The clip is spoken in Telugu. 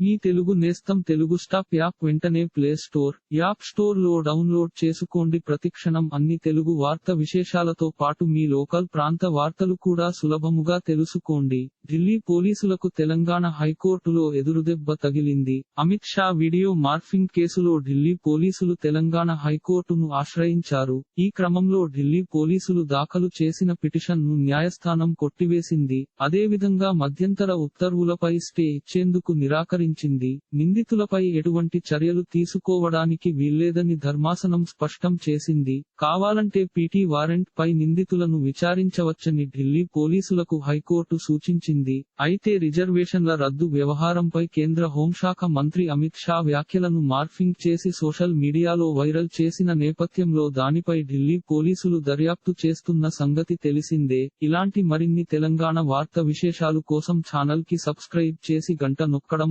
మీ తెలుగు నేస్తం తెలుగు స్టాప్ యాప్ వెంటనే ప్లే స్టోర్ యాప్ స్టోర్లో డౌన్లోడ్ చేసుకోండి. ప్రతిక్షణం అన్ని తెలుగు వార్త విశేషాలతో పాటు మీ లోకల్ ప్రాంత వార్తలు కూడా సులభముగా తెలుసుకోండి. ఢిల్లీ పోలీసులకు తెలంగాణ హైకోర్టులో ఎదురుదెబ్బ తగిలింది. అమిత్ షా వీడియో మార్ఫింగ్ కేసులో ఢిల్లీ పోలీసులు తెలంగాణ హైకోర్టును ఆశ్రయించారు. ఈ క్రమంలో ఢిల్లీ పోలీసులు దాఖలు చేసిన పిటిషన్ను న్యాయస్థానం కొట్టివేసింది. అదేవిధంగా మధ్యంతర ఉత్తర్వులపై స్టే ఇచ్చేందుకు నిరాకరించింది నిందితులపై ఎటువంటి చర్యలు తీసుకోవడానికి వీల్లేదని ధర్మాసనం స్పష్టం చేసింది. కావాలంటే పీటీ వారెంట్ పై నిందితులను విచారించవచ్చని ఢిల్లీ పోలీసులకు హైకోర్టు సూచించింది. అయితే రిజర్వేషన్ల రద్దు వ్యవహారంపై కేంద్ర హోంశాఖ మంత్రి అమిత్ షా వ్యాఖ్యలను మార్ఫింగ్ చేసి సోషల్ మీడియాలో వైరల్ చేసిన నేపథ్యంలో దానిపై ఢిల్లీ పోలీసులు దర్యాప్తు చేస్తున్న సంగతి తెలిసిందే. ఇలాంటి మరిన్ని తెలంగాణ వార్త విశేషాలు కోసం ఛానల్కి సబ్స్క్రైబ్ చేసి గంట నొక్కడం